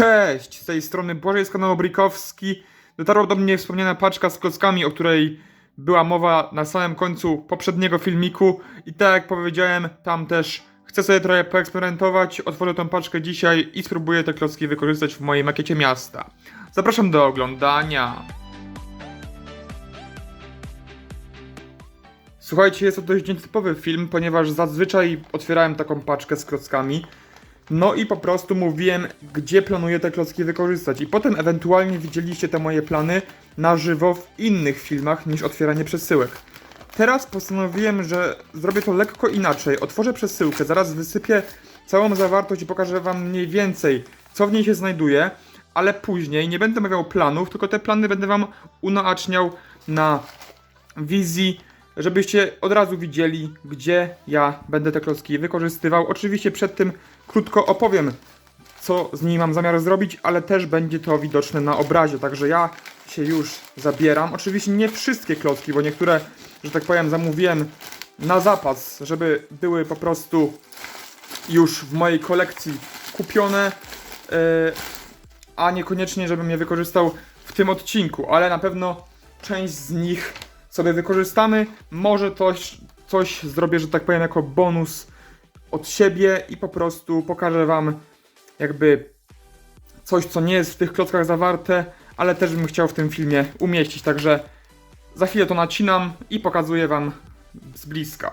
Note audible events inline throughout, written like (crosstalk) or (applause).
Cześć! Z tej strony Błażej z kanału Brikowski. Dotarła do mnie wspomniana paczka z klockami, o której była mowa na samym końcu poprzedniego filmiku. I tak jak powiedziałem, tam też chcę sobie trochę poeksperymentować. Otworzę tą paczkę dzisiaj i spróbuję te klocki wykorzystać w mojej makiecie miasta. Zapraszam do oglądania. Słuchajcie, jest to dość nietypowy film, ponieważ zazwyczaj otwierałem taką paczkę z klockami. No i po prostu mówiłem, gdzie planuję te klocki wykorzystać. I potem ewentualnie widzieliście te moje plany na żywo w innych filmach niż otwieranie przesyłek. Teraz postanowiłem, że zrobię to lekko inaczej. Otworzę przesyłkę, zaraz wysypię całą zawartość i pokażę wam mniej więcej, co w niej się znajduje, ale później nie będę miał planów, tylko te plany będę wam unaoczniał na wizji, żebyście od razu widzieli, gdzie ja będę te klocki wykorzystywał. Oczywiście przed tym krótko opowiem, co z nimi mam zamiar zrobić, ale też będzie to widoczne na obrazie, także ja się już zabieram. Oczywiście nie wszystkie klocki, bo niektóre, że tak powiem, zamówiłem na zapas, żeby były po prostu już w mojej kolekcji kupione, yy, a niekoniecznie, żebym je wykorzystał w tym odcinku, ale na pewno część z nich sobie wykorzystamy. Może coś, coś zrobię, że tak powiem, jako bonus od siebie i po prostu pokażę Wam jakby coś, co nie jest w tych klockach zawarte, ale też bym chciał w tym filmie umieścić. Także za chwilę to nacinam i pokazuję Wam z bliska.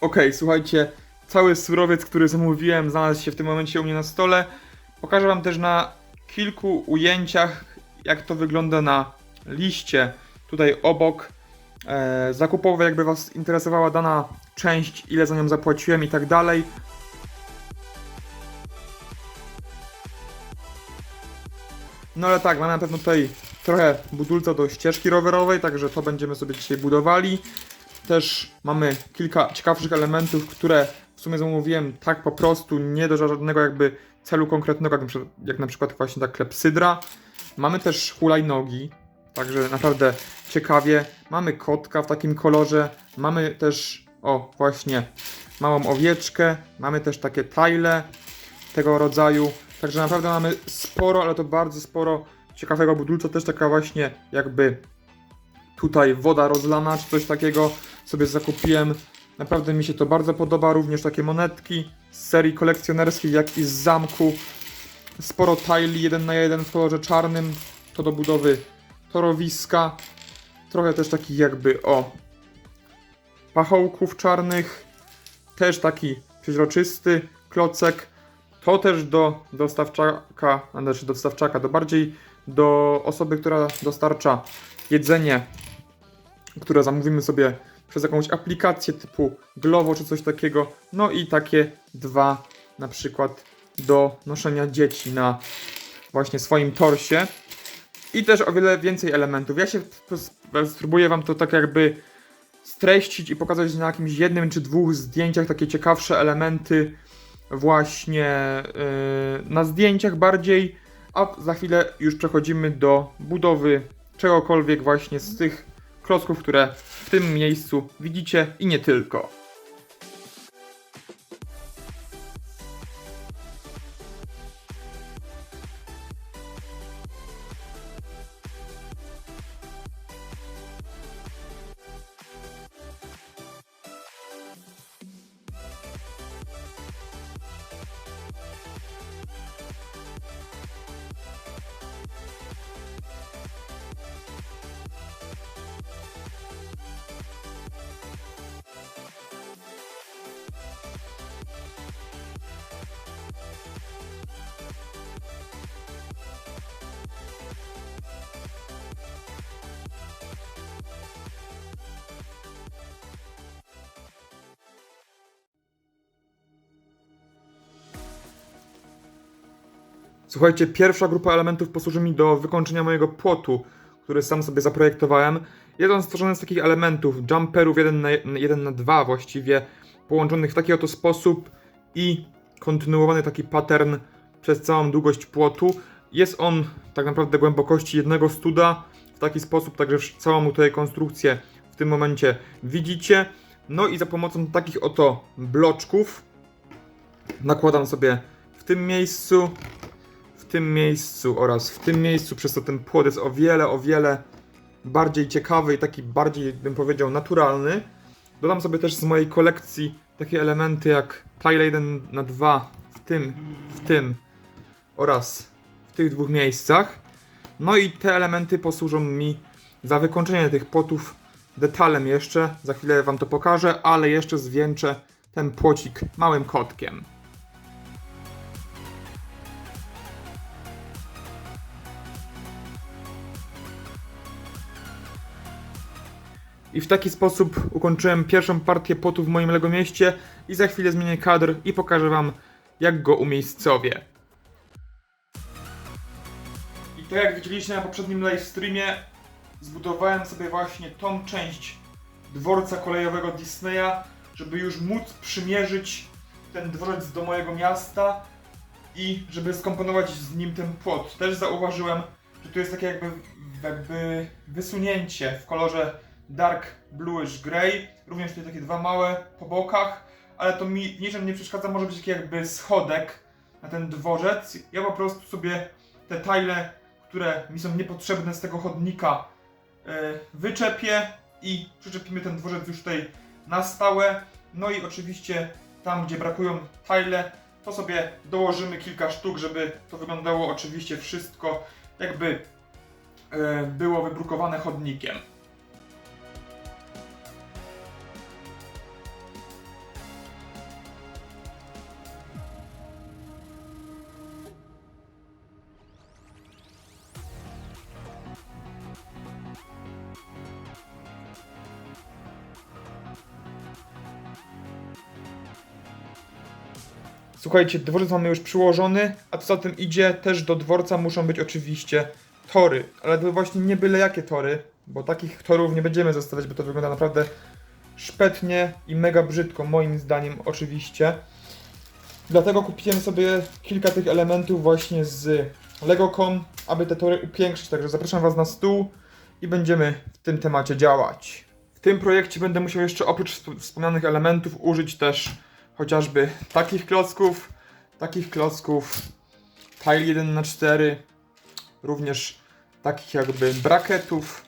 Ok, słuchajcie, cały surowiec, który zamówiłem, znalazł się w tym momencie u mnie na stole. Pokażę Wam też na kilku ujęciach, jak to wygląda na liście tutaj obok e, zakupowe, jakby Was interesowała dana część, ile za nią zapłaciłem i tak dalej. No ale tak, mamy na pewno tutaj trochę budulca do ścieżki rowerowej, także to będziemy sobie dzisiaj budowali. Też mamy kilka ciekawszych elementów, które w sumie zamówiłem tak po prostu, nie do żadnego jakby celu konkretnego, jak na przykład, jak na przykład właśnie ta klepsydra. Mamy też hulajnogi, także naprawdę ciekawie. Mamy kotka w takim kolorze, mamy też, o właśnie, małą owieczkę, mamy też takie tile tego rodzaju. Także naprawdę mamy sporo, ale to bardzo sporo ciekawego budulca, też taka właśnie jakby tutaj woda rozlana, czy coś takiego sobie zakupiłem. Naprawdę mi się to bardzo podoba, również takie monetki z serii kolekcjonerskiej, jak i z zamku. Sporo tile, jeden na jeden w kolorze czarnym, to do budowy torowiska. Trochę też takich jakby, o, pachołków czarnych. Też taki przeźroczysty klocek. To też do dostawczaka, znaczy do dostawczaka, do bardziej do osoby, która dostarcza jedzenie, które zamówimy sobie przez jakąś aplikację typu Glovo czy coś takiego. No i takie dwa na przykład do noszenia dzieci na właśnie swoim torsie. I też o wiele więcej elementów. Ja się sp- spróbuję wam to tak jakby streścić i pokazać na jakimś jednym czy dwóch zdjęciach takie ciekawsze elementy właśnie yy, na zdjęciach bardziej, a za chwilę już przechodzimy do budowy czegokolwiek właśnie z tych klocków, które w tym miejscu widzicie i nie tylko. Słuchajcie, pierwsza grupa elementów posłuży mi do wykończenia mojego płotu, który sam sobie zaprojektowałem. Jest on stworzony z takich elementów, jumperów 1 na, 1 na 2 właściwie, połączonych w taki oto sposób i kontynuowany taki pattern przez całą długość płotu. Jest on tak naprawdę głębokości jednego studa w taki sposób, także całą tutaj konstrukcję w tym momencie widzicie. No i za pomocą takich oto bloczków nakładam sobie w tym miejscu, tym miejscu oraz w tym miejscu, przez to ten płot jest o wiele, o wiele bardziej ciekawy i taki bardziej, bym powiedział, naturalny. Dodam sobie też z mojej kolekcji takie elementy jak tile 1 na 2 w tym, w tym oraz w tych dwóch miejscach. No i te elementy posłużą mi za wykończenie tych płotów detalem jeszcze. Za chwilę wam to pokażę, ale jeszcze zwieńczę ten płocik małym kotkiem. I w taki sposób ukończyłem pierwszą partię potu w moim Lego mieście i za chwilę zmienię kadr i pokażę wam jak go umiejscowię. I to jak widzieliście na poprzednim live streamie zbudowałem sobie właśnie tą część dworca kolejowego Disneya, żeby już móc przymierzyć ten dworzec do mojego miasta i żeby skomponować z nim ten płot. Też zauważyłem, że tu jest takie jakby, jakby wysunięcie w kolorze dark bluish grey. Również tutaj takie dwa małe po bokach, ale to mi niczym nie przeszkadza. Może być taki jakby schodek na ten dworzec. Ja po prostu sobie te tile, które mi są niepotrzebne z tego chodnika, e, wyczepię i przyczepimy ten dworzec już tutaj na stałe. No i oczywiście tam, gdzie brakują tile, to sobie dołożymy kilka sztuk, żeby to wyglądało oczywiście wszystko jakby e, było wybrukowane chodnikiem. Słuchajcie, dworzec mamy już przyłożony, a co za tym idzie, też do dworca muszą być oczywiście tory. Ale to właśnie nie byle jakie tory, bo takich torów nie będziemy zostawiać, bo to wygląda naprawdę szpetnie i mega brzydko, moim zdaniem oczywiście. Dlatego kupiłem sobie kilka tych elementów właśnie z LegoCon, aby te tory upiększyć. Także zapraszam Was na stół i będziemy w tym temacie działać. W tym projekcie będę musiał jeszcze oprócz wsp- wspomnianych elementów użyć też chociażby takich klocków, takich klocków tile 1 na 4 również takich jakby bracketów,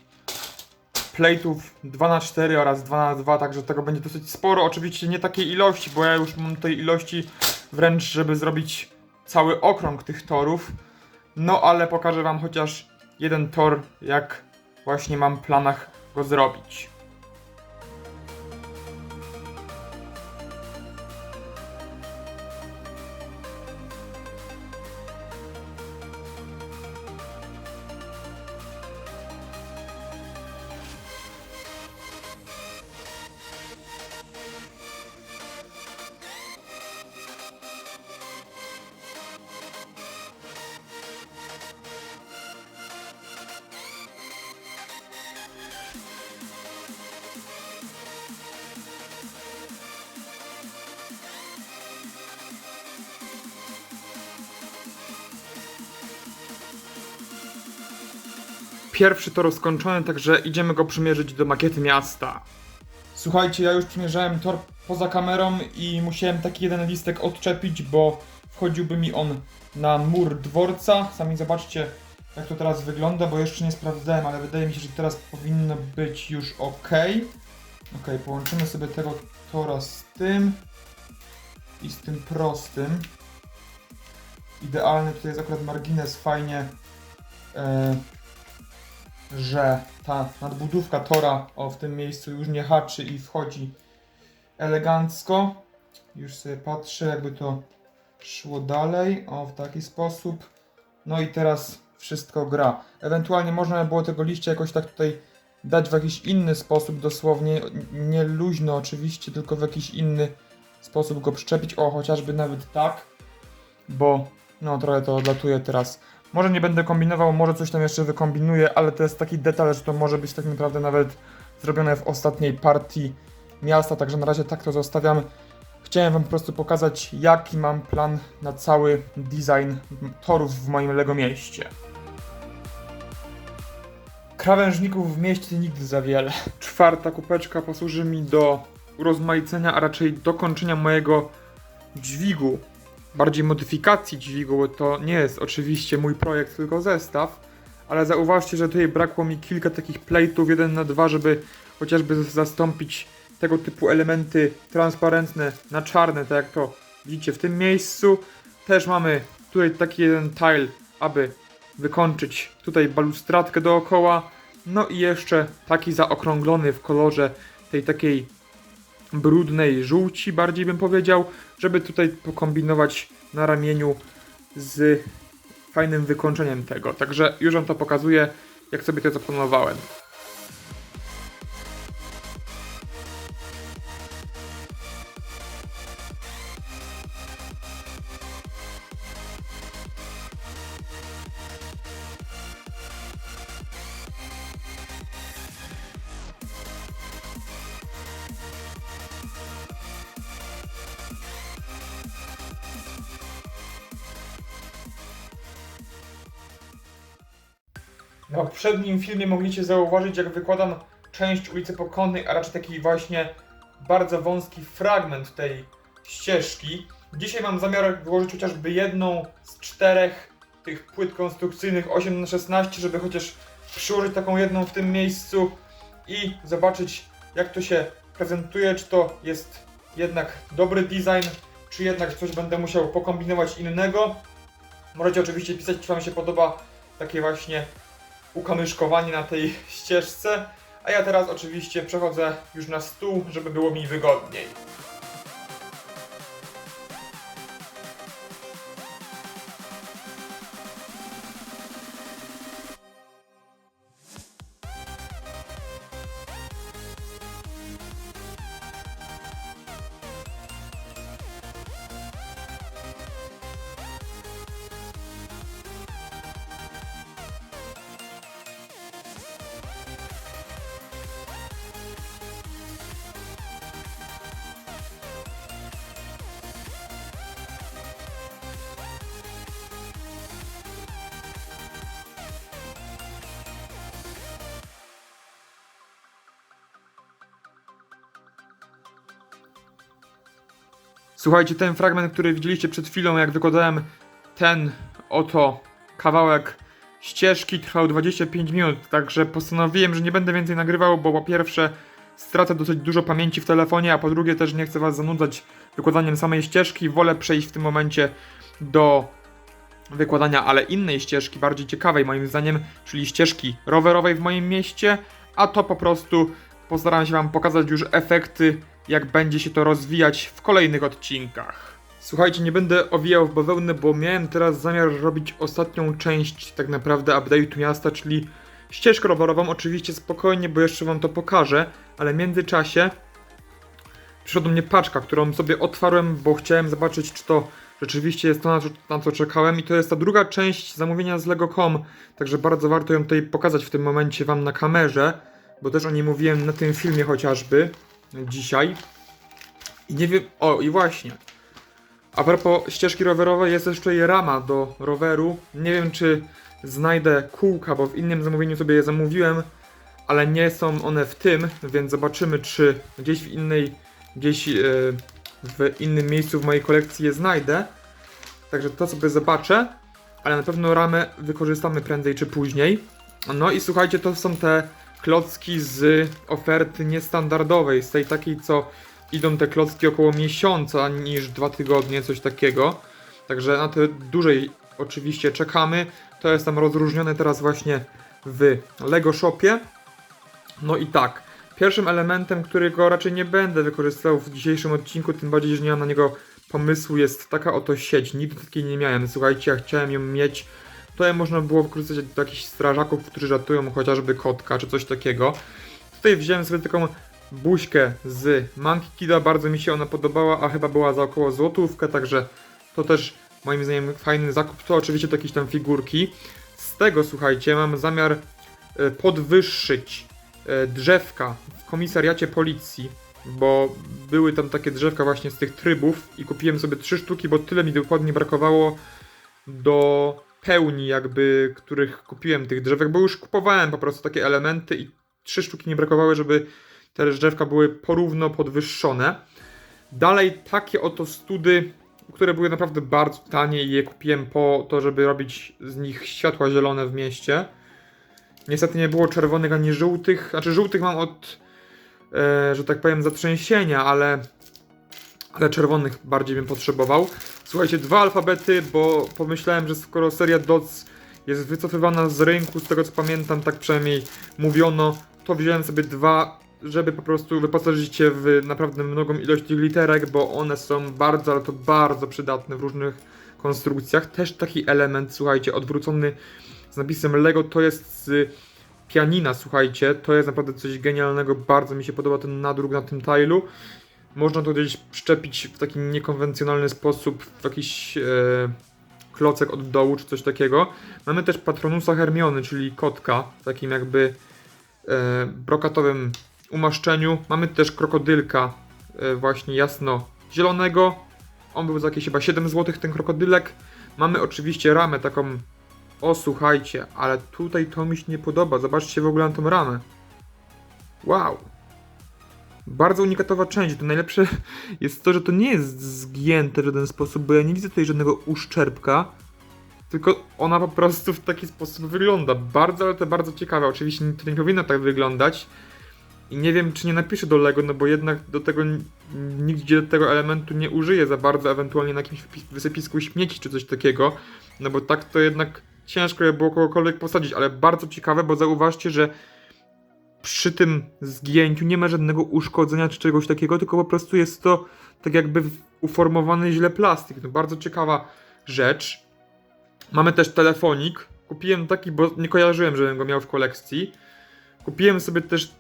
plate'ów 2 na 4 oraz 2 na 2 także tego będzie dosyć sporo. Oczywiście nie takiej ilości, bo ja już mam tej ilości wręcz, żeby zrobić cały okrąg tych torów. No ale pokażę Wam chociaż jeden tor, jak właśnie mam w planach go zrobić. Pierwszy tor skończony, także idziemy go przymierzyć do makiety miasta. Słuchajcie, ja już przymierzałem tor poza kamerą i musiałem taki jeden listek odczepić, bo wchodziłby mi on na mur dworca. Sami zobaczcie, jak to teraz wygląda, bo jeszcze nie sprawdzałem, ale wydaje mi się, że teraz powinno być już ok. Ok, połączymy sobie tego tora z tym i z tym prostym. Idealny tutaj jest akurat margines, fajnie. E, że ta nadbudówka tora o w tym miejscu już nie haczy i wchodzi elegancko. Już sobie patrzę, jakby to szło dalej. O, w taki sposób. No i teraz wszystko gra. Ewentualnie można by było tego liścia jakoś tak tutaj dać w jakiś inny sposób, dosłownie. Nie luźno oczywiście, tylko w jakiś inny sposób go przyczepić. O, chociażby nawet tak. Bo no trochę to odlatuje teraz. Może nie będę kombinował, może coś tam jeszcze wykombinuję, ale to jest taki detal, że to może być tak naprawdę nawet zrobione w ostatniej partii miasta, także na razie tak to zostawiam. Chciałem wam po prostu pokazać, jaki mam plan na cały design torów w moim Lego mieście. Krawężników w mieście nigdy za wiele. Czwarta kupeczka posłuży mi do urozmaicenia, a raczej dokończenia mojego dźwigu, bardziej modyfikacji dźwigu, to nie jest oczywiście mój projekt, tylko zestaw, ale zauważcie, że tutaj brakło mi kilka takich plate'ów, jeden na dwa, żeby chociażby zastąpić tego typu elementy transparentne na czarne, tak jak to widzicie w tym miejscu. Też mamy tutaj taki jeden tile, aby wykończyć tutaj balustradkę dookoła. No i jeszcze taki zaokrąglony w kolorze tej takiej brudnej żółci, bardziej bym powiedział, żeby tutaj pokombinować na ramieniu z fajnym wykończeniem tego. Także już wam to pokazuję, jak sobie to zaplanowałem. Poprzednim filmie mogliście zauważyć, jak wykładam część ulicy Pokonnej, a raczej taki właśnie bardzo wąski fragment tej ścieżki. Dzisiaj mam zamiar wyłożyć chociażby jedną z czterech tych płyt konstrukcyjnych 8 na 16 żeby chociaż przyłożyć taką jedną w tym miejscu i zobaczyć, jak to się prezentuje, czy to jest jednak dobry design, czy jednak coś będę musiał pokombinować innego. Możecie oczywiście pisać, czy Wam się podoba takie właśnie ukamyszkowanie na tej ścieżce. A ja teraz oczywiście przechodzę już na stół, żeby było mi wygodniej. Słuchajcie, ten fragment, który widzieliście przed chwilą, jak wykładałem ten oto kawałek ścieżki, trwał 25 minut, także postanowiłem, że nie będę więcej nagrywał, bo po pierwsze stracę dosyć dużo pamięci w telefonie, a po drugie też nie chcę was zanudzać wykładaniem samej ścieżki, wolę przejść w tym momencie do wykładania, ale innej ścieżki, bardziej ciekawej moim zdaniem, czyli ścieżki rowerowej w moim mieście, a to po prostu postaram się wam pokazać już efekty jak będzie się to rozwijać w kolejnych odcinkach. Słuchajcie, nie będę owijał w bawełnę, bo miałem teraz zamiar robić ostatnią część tak naprawdę update'u miasta, czyli ścieżkę rowerową, oczywiście spokojnie, bo jeszcze wam to pokażę, ale w międzyczasie przyszła do mnie paczka, którą sobie otwarłem, bo chciałem zobaczyć, czy to rzeczywiście jest to, na co, na co czekałem. I to jest ta druga część zamówienia z Lego.com, także bardzo warto ją tutaj pokazać w tym momencie wam na kamerze, bo też o niej mówiłem na tym filmie chociażby dzisiaj. I nie wiem. O, i właśnie. A propos ścieżki rowerowej, jest też tutaj rama do roweru. Nie wiem, czy znajdę kółka, bo w innym zamówieniu sobie je zamówiłem, ale nie są one w tym, więc zobaczymy, czy gdzieś w innej, gdzieś e, w innym miejscu w mojej kolekcji je znajdę. Także to sobie zobaczę, ale na pewno ramę wykorzystamy prędzej czy później. No i słuchajcie, to są te klocki z oferty niestandardowej, z tej takiej, co idą te klocki około miesiąca niż dwa tygodnie, coś takiego. Także na te dłużej oczywiście czekamy. To jest tam rozróżnione teraz właśnie w Lego Shopie. No i tak, pierwszym elementem, którego raczej nie będę wykorzystywał w dzisiejszym odcinku, tym bardziej, że nie mam na niego pomysłu, jest taka oto sieć. Nigdy takiej nie miałem. Słuchajcie, ja chciałem ją mieć Tutaj można było wykorzystać do jakichś strażaków, którzy ratują chociażby kotka czy coś takiego. Tutaj wziąłem sobie taką buźkę z Monkey Kida, bardzo mi się ona podobała, a chyba była za około złotówkę, także to też moim zdaniem fajny zakup. To oczywiście to jakieś tam figurki. Z tego, słuchajcie, mam zamiar e, podwyższyć e, drzewka w komisariacie policji, bo były tam takie drzewka właśnie z tych trybów i kupiłem sobie trzy sztuki, bo tyle mi dokładnie brakowało do pełni jakby, których kupiłem tych drzewek, bo już kupowałem po prostu takie elementy i trzy sztuki nie brakowały, żeby te drzewka były porówno podwyższone. Dalej takie oto study, które były naprawdę bardzo tanie i je kupiłem po to, żeby robić z nich światła zielone w mieście. Niestety nie było czerwonych ani żółtych, znaczy żółtych mam od, e, że tak powiem, zatrzęsienia, ale, ale czerwonych bardziej bym potrzebował. Słuchajcie, dwa alfabety, bo pomyślałem, że skoro seria DOTS jest wycofywana z rynku, z tego co pamiętam, tak przynajmniej mówiono, to wziąłem sobie dwa, żeby po prostu wyposażyć się w naprawdę mnogą ilość tych literek, bo one są bardzo, ale to bardzo przydatne w różnych konstrukcjach. Też taki element, słuchajcie, odwrócony z napisem Lego, to jest z pianina, słuchajcie, to jest naprawdę coś genialnego, bardzo mi się podoba ten nadruk na tym tilu. Można to gdzieś przyczepić w taki niekonwencjonalny sposób, w jakiś e, klocek od dołu, czy coś takiego. Mamy też Patronusa Hermiony, czyli kotka, w takim jakby e, brokatowym umaszczeniu. Mamy też krokodylka, e, właśnie jasno zielonego. On był za jakieś chyba 7 zł, ten krokodylek. Mamy oczywiście ramę taką. O, słuchajcie, ale tutaj to mi się nie podoba. Zobaczcie w ogóle na tą ramę. Wow. Bardzo unikatowa część. To najlepsze (laughs) jest to, że to nie jest zgięte w żaden sposób, bo ja nie widzę tutaj żadnego uszczerbka. Tylko ona po prostu w taki sposób wygląda. Bardzo, ale to bardzo ciekawe. Oczywiście to nie powinno tak wyglądać. I nie wiem, czy nie napiszę do Lego, no bo jednak do tego nigdzie tego elementu nie użyję za bardzo, ewentualnie na jakimś wysypisku śmieci czy coś takiego. No bo tak to jednak ciężko by było kogokolwiek posadzić, ale bardzo ciekawe, bo zauważcie, że przy tym zgięciu nie ma żadnego uszkodzenia czy czegoś takiego, tylko po prostu jest to tak jakby uformowany źle plastik. No bardzo ciekawa rzecz. Mamy też telefonik. Kupiłem taki, bo nie kojarzyłem, żebym go miał w kolekcji. Kupiłem sobie też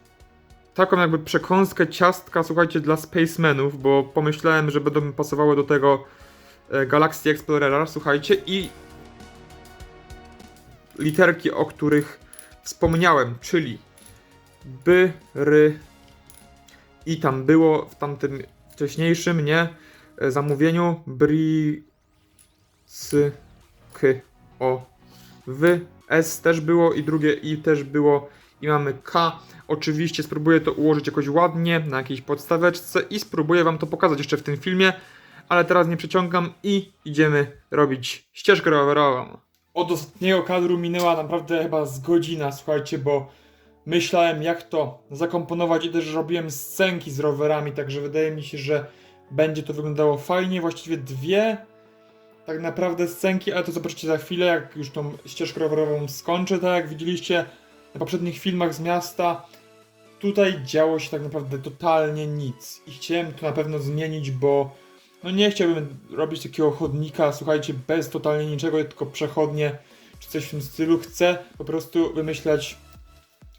taką jakby przekąskę ciastka, słuchajcie, dla Spacemanów, bo pomyślałem, że będą pasowały do tego e, Galaxy Explorera, słuchajcie, i literki, o których wspomniałem, czyli by, ry i tam było w tamtym wcześniejszym, nie, e, zamówieniu bri, s, k, o, wy, s też było i drugie i też było i mamy k. Oczywiście spróbuję to ułożyć jakoś ładnie na jakiejś podstaweczce i spróbuję wam to pokazać jeszcze w tym filmie, ale teraz nie przeciągam i idziemy robić ścieżkę rowerową. Od ostatniego kadru minęła naprawdę chyba z godzina, słuchajcie, bo myślałem jak to zakomponować i też robiłem scenki z rowerami, także wydaje mi się, że będzie to wyglądało fajnie. Właściwie dwie tak naprawdę scenki, ale to zobaczycie za chwilę, jak już tą ścieżkę rowerową skończę, tak jak widzieliście na poprzednich filmach z miasta. Tutaj działo się tak naprawdę totalnie nic i chciałem to na pewno zmienić, bo no nie chciałbym robić takiego chodnika, słuchajcie, bez totalnie niczego, tylko przechodnie czy coś w tym stylu. Chcę po prostu wymyślać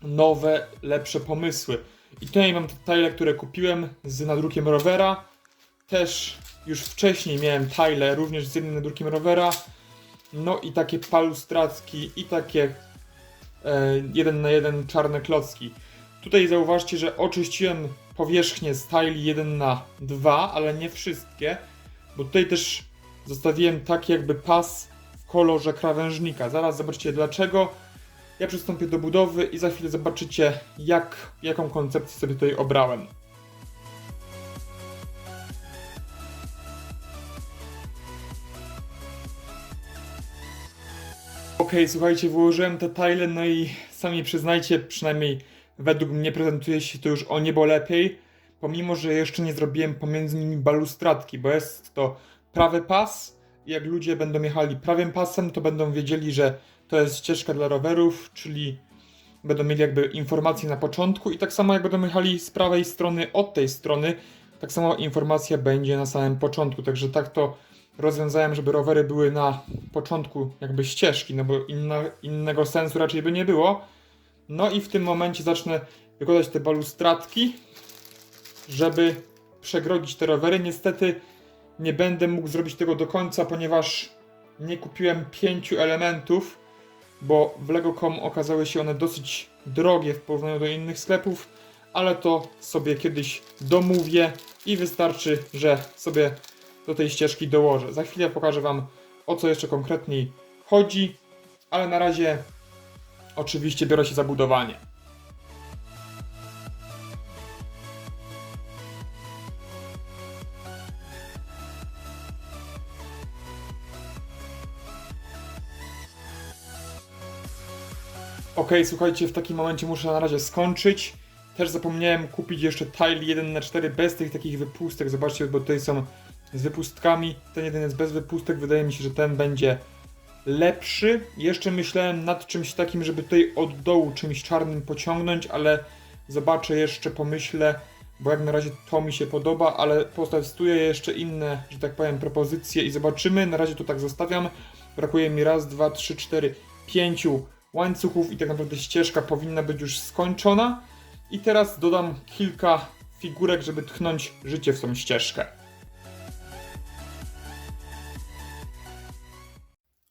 nowe, lepsze pomysły. I tutaj mam tile, które kupiłem z nadrukiem rowera. Też już wcześniej miałem tile również z jednym nadrukiem rowera. No i takie palustracki i takie e, jeden na jeden czarne klocki. Tutaj zauważcie, że oczyściłem powierzchnię z tile 1 na 2, ale nie wszystkie, bo tutaj też zostawiłem taki jakby pas w kolorze krawężnika. Zaraz zobaczycie dlaczego. Ja przystąpię do budowy i za chwilę zobaczycie, jak, jaką koncepcję sobie tutaj obrałem. Okej, słuchajcie, wyłożyłem te tile, no i sami przyznajcie, przynajmniej według mnie prezentuje się to już o niebo lepiej, pomimo, że jeszcze nie zrobiłem pomiędzy nimi balustradki, bo jest to prawy pas jak ludzie będą jechali prawym pasem, to będą wiedzieli, że to jest ścieżka dla rowerów, czyli będą mieli jakby informacje na początku i tak samo jak będą jechali z prawej strony od tej strony, tak samo informacja będzie na samym początku, także tak to rozwiązałem, żeby rowery były na początku jakby ścieżki, no bo inna, innego sensu raczej by nie było. No i w tym momencie zacznę wykładać te balustradki, żeby przegrodzić te rowery. Niestety nie będę mógł zrobić tego do końca, ponieważ nie kupiłem pięciu elementów, bo w Lego.com okazały się one dosyć drogie w porównaniu do innych sklepów, ale to sobie kiedyś domówię i wystarczy, że sobie do tej ścieżki dołożę. Za chwilę pokażę Wam o co jeszcze konkretniej chodzi, ale na razie oczywiście biorę się za budowanie. Okej, słuchajcie, w takim momencie muszę na razie skończyć. Też zapomniałem kupić jeszcze tile 1 na 4 bez tych takich wypustek. Zobaczcie, bo tutaj są z wypustkami. Ten jeden jest bez wypustek. Wydaje mi się, że ten będzie lepszy. Jeszcze myślałem nad czymś takim, żeby tutaj od dołu czymś czarnym pociągnąć, ale zobaczę jeszcze, pomyślę, bo jak na razie to mi się podoba, ale potestuję jeszcze inne, że tak powiem, propozycje i zobaczymy. Na razie to tak zostawiam. Brakuje mi raz, dwa, trzy, cztery, pięciu łańcuchów i tak naprawdę ścieżka powinna być już skończona. I teraz dodam kilka figurek, żeby tchnąć życie w tą ścieżkę.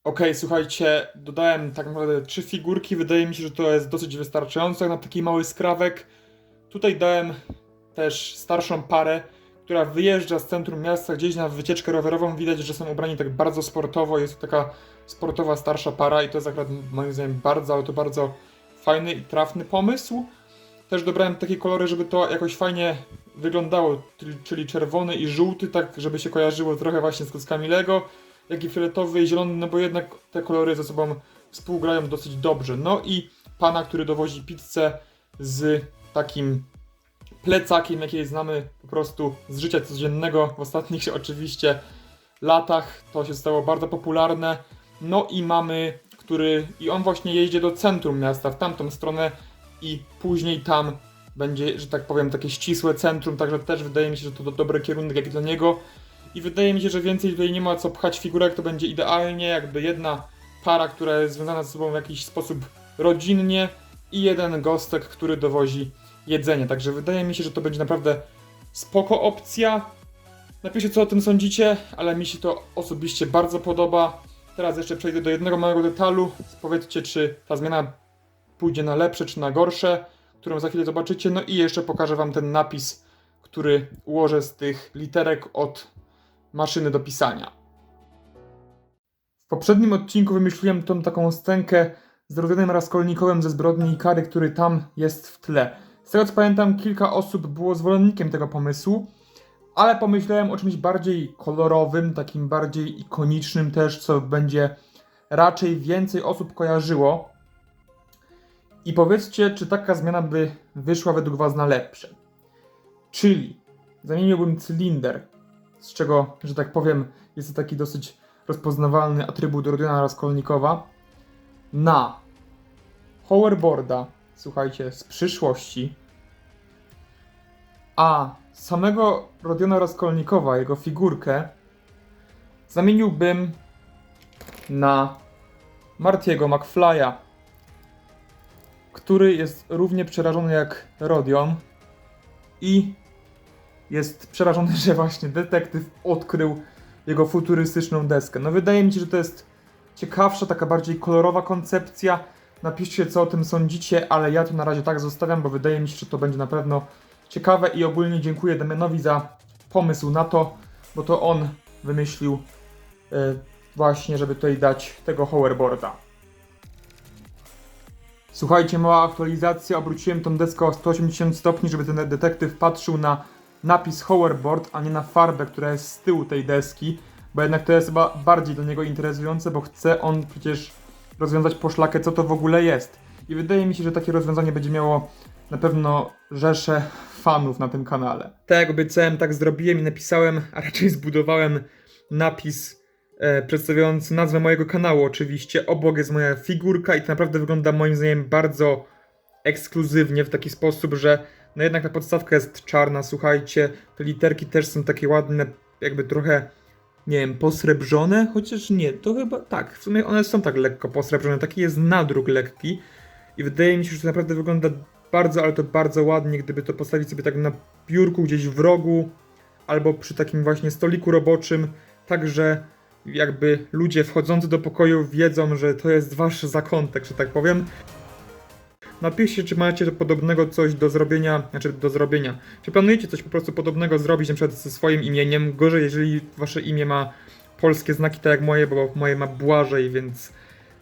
Okej, słuchajcie, dodałem tak naprawdę trzy figurki. Wydaje mi się, że to jest dosyć wystarczająco jak na taki mały skrawek. Tutaj dałem też starszą parę, która wyjeżdża z centrum miasta gdzieś na wycieczkę rowerową. Widać, że są ubrani tak bardzo sportowo. Jest to taka sportowa starsza para i to jest akurat moim zdaniem bardzo, ale to bardzo fajny i trafny pomysł. Też dobrałem takie kolory, żeby to jakoś fajnie wyglądało, czyli- czerwony i żółty, tak żeby się kojarzyło trochę właśnie z klockami Lego, jak i fioletowy i zielony, no bo jednak te kolory ze sobą współgrają dosyć dobrze. No i pana, który dowozi pizzę z takim plecakiem, jakiej znamy po prostu z życia codziennego w ostatnich (laughs) oczywiście latach. To się stało bardzo popularne. No i mamy, który i on właśnie jeździ do centrum miasta, w tamtą stronę i później tam będzie, że tak powiem, takie ścisłe centrum, także też wydaje mi się, że to do- dobry kierunek jak dla niego. I wydaje mi się, że więcej tutaj nie ma co pchać figurek, to będzie idealnie, jakby jedna para, która jest związana ze sobą w jakiś sposób rodzinnie i jeden gostek, który dowozi jedzenie. Także wydaje mi się, że to będzie naprawdę spoko opcja. Napiszcie co o tym sądzicie, ale mi się to osobiście bardzo podoba. Teraz jeszcze przejdę do jednego małego detalu. Powiedzcie, czy ta zmiana pójdzie na lepsze, czy na gorsze, którą za chwilę zobaczycie. No i jeszcze pokażę Wam ten napis, który ułożę z tych literek od maszyny do pisania. W poprzednim odcinku wymyśliłem tą taką scenkę z Rodionem Raskolnikowym ze Zbrodni i Kary, który tam jest w tle. Z tego co pamiętam, kilka osób było zwolennikiem tego pomysłu, ale pomyślałem o czymś bardziej kolorowym, takim bardziej ikonicznym też, co będzie raczej więcej osób kojarzyło. I powiedzcie, czy taka zmiana by wyszła według Was na lepsze. Czyli zamieniłbym cylinder, z czego, że tak powiem, jest to taki dosyć rozpoznawalny atrybut Rodiona Raskolnikowa, na hoverboarda, słuchajcie, z przyszłości, a samego Rodiona Raskolnikowa, jego figurkę, zamieniłbym na Martiego McFly'a, który jest równie przerażony jak Rodion i jest przerażony, (laughs) że właśnie detektyw odkrył jego futurystyczną deskę. No wydaje mi się, że to jest ciekawsza, taka bardziej kolorowa koncepcja. Napiszcie, co o tym sądzicie, ale ja to na razie tak zostawiam, bo wydaje mi się, że to będzie na pewno ciekawe i ogólnie dziękuję Damianowi za pomysł na to, bo to on wymyślił e, właśnie, żeby tutaj dać tego hoverboarda. Słuchajcie, mała aktualizacja, obróciłem tą deskę o 180 stopni, żeby ten detektyw patrzył na napis hoverboard, a nie na farbę, która jest z tyłu tej deski, bo jednak to jest chyba bardziej do niego interesujące, bo chce on przecież rozwiązać poszlakę, co to w ogóle jest. I wydaje mi się, że takie rozwiązanie będzie miało na pewno rzesze fanów na tym kanale. Tak jak obiecałem, tak zrobiłem i napisałem, a raczej zbudowałem napis e, przedstawiający nazwę mojego kanału oczywiście. Obok jest moja figurka i to naprawdę wygląda moim zdaniem bardzo ekskluzywnie w taki sposób, że no jednak ta podstawka jest czarna, słuchajcie, te literki też są takie ładne, jakby trochę, nie wiem, posrebrzone, chociaż nie, to chyba tak, w sumie one są tak lekko posrebrzone, taki jest nadruk lekki i wydaje mi się, że to naprawdę wygląda bardzo, ale to bardzo ładnie, gdyby to postawić sobie tak na biurku gdzieś w rogu, albo przy takim właśnie stoliku roboczym, tak że jakby ludzie wchodzący do pokoju wiedzą, że to jest wasz zakątek, że tak powiem. Napiszcie, czy macie podobnego coś do zrobienia, znaczy do zrobienia. Czy planujecie coś po prostu podobnego zrobić, na przykład ze swoim imieniem? Gorzej, jeżeli wasze imię ma polskie znaki, tak jak moje, bo moje ma Błażej, więc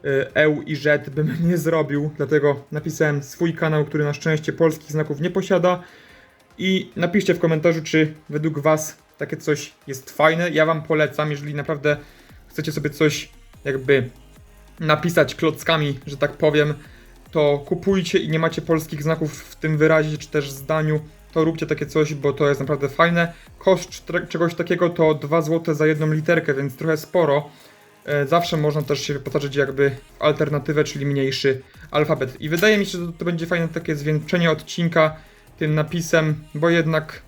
y, Eł i Rzet bym (laughs) nie zrobił. Dlatego napisałem swój kanał, który na szczęście polskich znaków nie posiada. I napiszcie w komentarzu, czy według was takie coś jest fajne. Ja wam polecam, jeżeli naprawdę chcecie sobie coś jakby napisać klockami, że tak powiem, to kupujcie i nie macie polskich znaków w tym wyrazie czy też zdaniu, to róbcie takie coś, bo to jest naprawdę fajne. Koszt czegoś takiego to 2 zł za jedną literkę, więc trochę sporo. E, Zawsze można też się wyposażyć jakby w alternatywę, czyli mniejszy alfabet. I wydaje mi się, że to, będzie fajne takie zwieńczenie odcinka tym napisem, bo jednak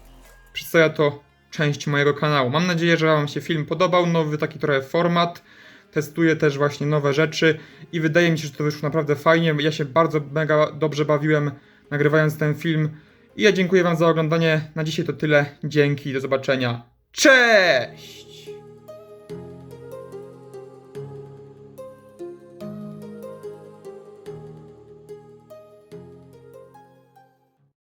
przedstawia to część mojego kanału. Mam nadzieję, że Wam się film podobał, nowy taki trochę format. Testuję też właśnie nowe rzeczy i wydaje mi się, że to wyszło naprawdę fajnie. Ja się bardzo mega dobrze bawiłem nagrywając ten film. I ja dziękuję Wam za oglądanie. Na dzisiaj to tyle. Dzięki, do zobaczenia. Cześć!